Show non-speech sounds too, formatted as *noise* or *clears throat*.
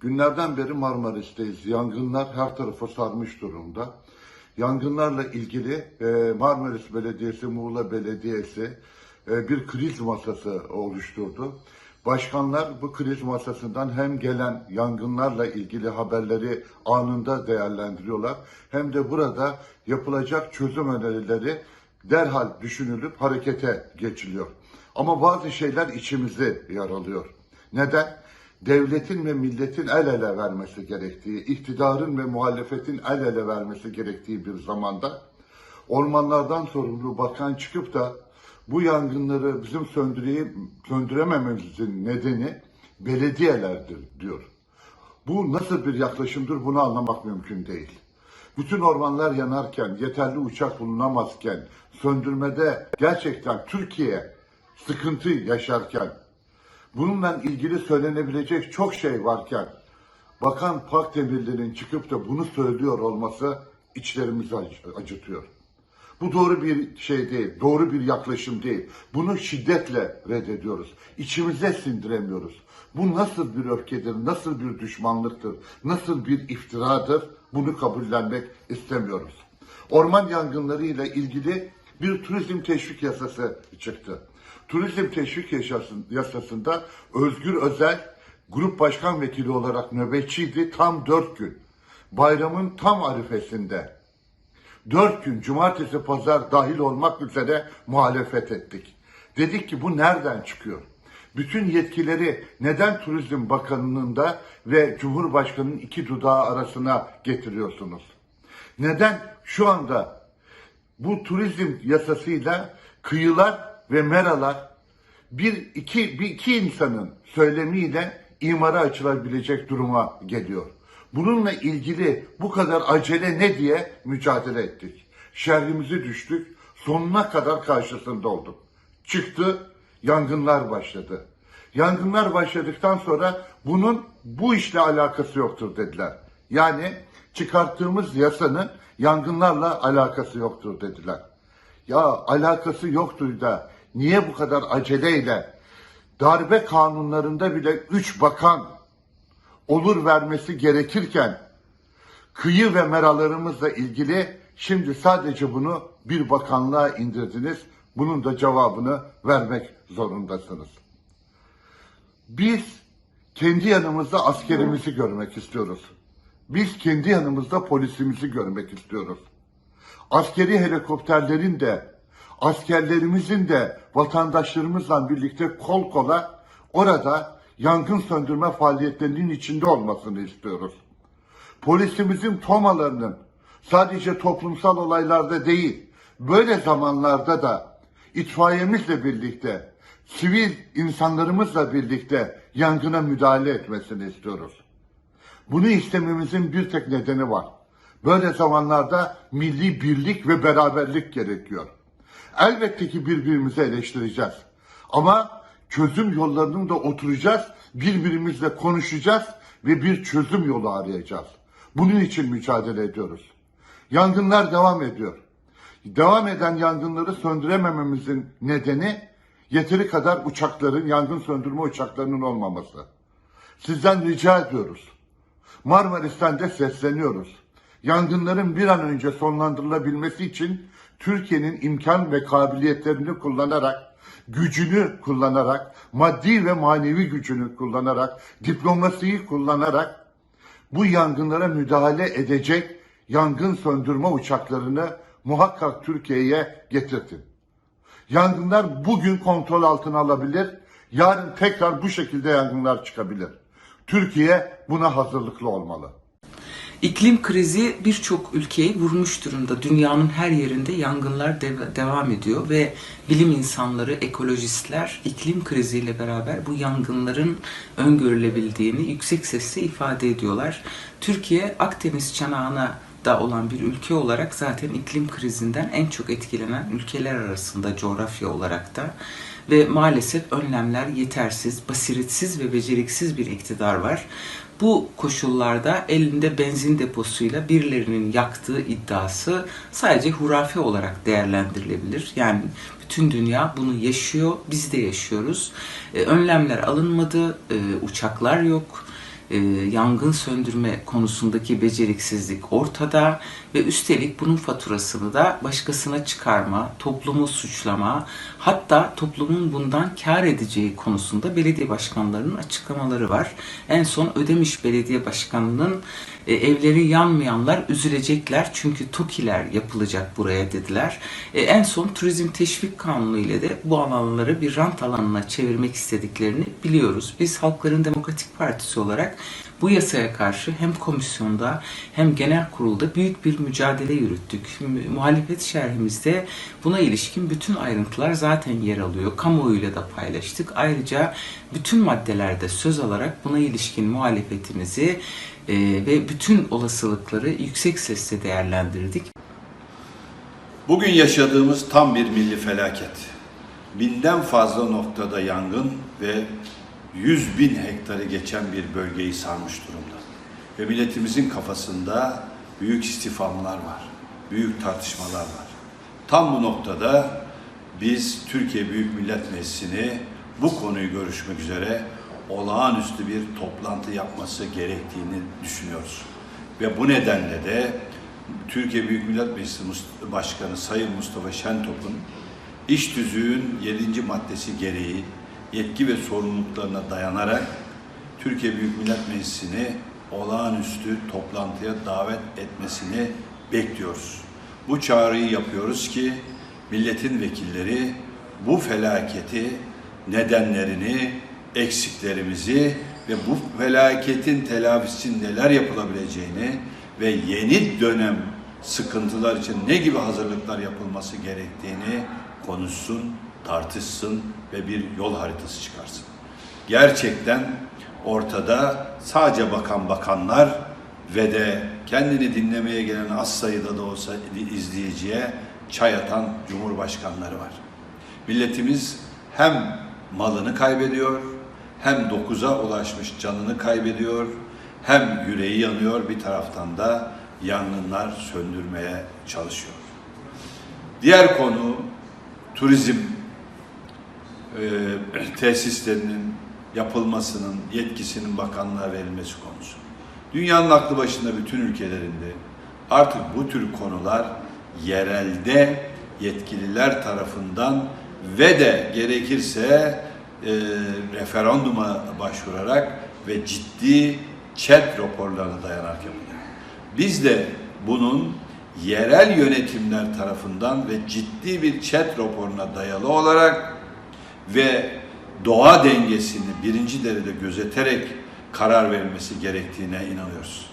Günlerden beri Marmaris'teyiz. Yangınlar her tarafı sarmış durumda. Yangınlarla ilgili e, Marmaris Belediyesi, Muğla Belediyesi e, bir kriz masası oluşturdu. Başkanlar bu kriz masasından hem gelen yangınlarla ilgili haberleri anında değerlendiriyorlar hem de burada yapılacak çözüm önerileri derhal düşünülüp harekete geçiliyor. Ama bazı şeyler içimizi yaralıyor. Neden? Devletin ve milletin el ele vermesi gerektiği, iktidarın ve muhalefetin el ele vermesi gerektiği bir zamanda ormanlardan sorumlu bakan çıkıp da bu yangınları bizim söndüreyim, söndüremememizin nedeni belediyelerdir diyor. Bu nasıl bir yaklaşımdır bunu anlamak mümkün değil. Bütün ormanlar yanarken, yeterli uçak bulunamazken, söndürmede gerçekten Türkiye sıkıntı yaşarken, bununla ilgili söylenebilecek çok şey varken, Bakan Pakdemirli'nin çıkıp da bunu söylüyor olması içlerimizi ac- acıtıyor. Bu doğru bir şey değil, doğru bir yaklaşım değil. Bunu şiddetle reddediyoruz. İçimize sindiremiyoruz. Bu nasıl bir öfkedir, nasıl bir düşmanlıktır, nasıl bir iftiradır bunu kabullenmek istemiyoruz. Orman yangınları ile ilgili bir turizm teşvik yasası çıktı. Turizm teşvik yasası- yasasında Özgür Özel grup başkan vekili olarak nöbetçiydi tam dört gün. Bayramın tam arifesinde Dört gün cumartesi pazar dahil olmak üzere muhalefet ettik. Dedik ki bu nereden çıkıyor? Bütün yetkileri neden Turizm Bakanlığı'nda ve Cumhurbaşkanı'nın iki dudağı arasına getiriyorsunuz? Neden şu anda bu turizm yasasıyla kıyılar ve meralar bir iki, bir iki insanın söylemiyle imara açılabilecek duruma geliyor. Bununla ilgili bu kadar acele ne diye mücadele ettik. Şerrimizi düştük, sonuna kadar karşısında olduk. Çıktı, yangınlar başladı. Yangınlar başladıktan sonra bunun bu işle alakası yoktur dediler. Yani çıkarttığımız yasanın yangınlarla alakası yoktur dediler. Ya alakası yoktur da niye bu kadar aceleyle darbe kanunlarında bile üç bakan olur vermesi gerekirken kıyı ve meralarımızla ilgili şimdi sadece bunu bir bakanlığa indirdiniz. Bunun da cevabını vermek zorundasınız. Biz kendi yanımızda askerimizi görmek istiyoruz. Biz kendi yanımızda polisimizi görmek istiyoruz. Askeri helikopterlerin de, askerlerimizin de vatandaşlarımızla birlikte kol kola orada yangın söndürme faaliyetlerinin içinde olmasını istiyoruz. Polisimizin tomalarının sadece toplumsal olaylarda değil, böyle zamanlarda da itfaiyemizle birlikte, sivil insanlarımızla birlikte yangına müdahale etmesini istiyoruz. Bunu istememizin bir tek nedeni var. Böyle zamanlarda milli birlik ve beraberlik gerekiyor. Elbette ki birbirimizi eleştireceğiz. Ama çözüm yollarını da oturacağız, birbirimizle konuşacağız ve bir çözüm yolu arayacağız. Bunun için mücadele ediyoruz. Yangınlar devam ediyor. Devam eden yangınları söndüremememizin nedeni yeteri kadar uçakların, yangın söndürme uçaklarının olmaması. Sizden rica ediyoruz. Marmaris'ten de sesleniyoruz. Yangınların bir an önce sonlandırılabilmesi için Türkiye'nin imkan ve kabiliyetlerini kullanarak, gücünü kullanarak, maddi ve manevi gücünü kullanarak, diplomasiyi kullanarak bu yangınlara müdahale edecek yangın söndürme uçaklarını muhakkak Türkiye'ye getirtin. Yangınlar bugün kontrol altına alabilir, yarın tekrar bu şekilde yangınlar çıkabilir. Türkiye buna hazırlıklı olmalı. İklim krizi birçok ülkeyi vurmuş durumda. Dünyanın her yerinde yangınlar dev- devam ediyor ve bilim insanları, ekolojistler iklim kriziyle beraber bu yangınların öngörülebildiğini yüksek sesle ifade ediyorlar. Türkiye Akdeniz çanağına da olan bir ülke olarak zaten iklim krizinden en çok etkilenen ülkeler arasında coğrafya olarak da ve maalesef önlemler yetersiz, basiretsiz ve beceriksiz bir iktidar var. Bu koşullarda elinde benzin deposuyla birilerinin yaktığı iddiası sadece hurafe olarak değerlendirilebilir. Yani bütün dünya bunu yaşıyor, biz de yaşıyoruz. E, önlemler alınmadı, e, uçaklar yok, e, yangın söndürme konusundaki beceriksizlik ortada ve üstelik bunun faturasını da başkasına çıkarma, toplumu suçlama, hatta toplumun bundan kar edeceği konusunda belediye başkanlarının açıklamaları var. En son Ödemiş Belediye Başkanı'nın e, evleri yanmayanlar üzülecekler çünkü TOKİ'ler yapılacak buraya dediler. E, en son Turizm Teşvik Kanunu ile de bu alanları bir rant alanına çevirmek istediklerini biliyoruz. Biz Halkların Demokratik Partisi olarak bu yasaya karşı hem komisyonda hem genel kurulda büyük bir mücadele yürüttük. Mu- Muhalefet şerhimizde buna ilişkin bütün ayrıntılar zaten yer alıyor. Kamuoyuyla da paylaştık. Ayrıca bütün maddelerde söz alarak buna ilişkin muhalefetimizi e, ve bütün olasılıkları yüksek sesle değerlendirdik. Bugün yaşadığımız tam bir milli felaket. Binden fazla noktada yangın ve 100 bin hektarı geçen bir bölgeyi sarmış durumda. Ve milletimizin kafasında büyük istifamlar var, büyük tartışmalar var. Tam bu noktada biz Türkiye Büyük Millet Meclisi'ni bu konuyu görüşmek üzere olağanüstü bir toplantı yapması gerektiğini düşünüyoruz. Ve bu nedenle de Türkiye Büyük Millet Meclisi Başkanı Sayın Mustafa Şentop'un iş tüzüğün 7. maddesi gereği yetki ve sorumluluklarına dayanarak Türkiye Büyük Millet Meclisi'ni olağanüstü toplantıya davet etmesini bekliyoruz. Bu çağrıyı yapıyoruz ki milletin vekilleri bu felaketi, nedenlerini, eksiklerimizi ve bu felaketin telafisi neler yapılabileceğini ve yeni dönem sıkıntılar için ne gibi hazırlıklar yapılması gerektiğini konuşsun, tartışsın ve bir yol haritası çıkarsın. Gerçekten ortada sadece bakan bakanlar ve de kendini dinlemeye gelen az sayıda da olsa izleyiciye çay atan cumhurbaşkanları var. Milletimiz hem malını kaybediyor, hem dokuza ulaşmış canını kaybediyor, hem yüreği yanıyor bir taraftan da yangınlar söndürmeye çalışıyor. Diğer konu turizm e, *clears throat* tesislerinin yapılmasının yetkisinin bakanlığa verilmesi konusu. Dünyanın aklı başında bütün ülkelerinde artık bu tür konular yerelde yetkililer tarafından ve de gerekirse e, referanduma başvurarak ve ciddi chat raporlarına dayanarak yapılıyor. Biz de bunun yerel yönetimler tarafından ve ciddi bir chat raporuna dayalı olarak ve doğa dengesini birinci derecede gözeterek karar verilmesi gerektiğine inanıyoruz.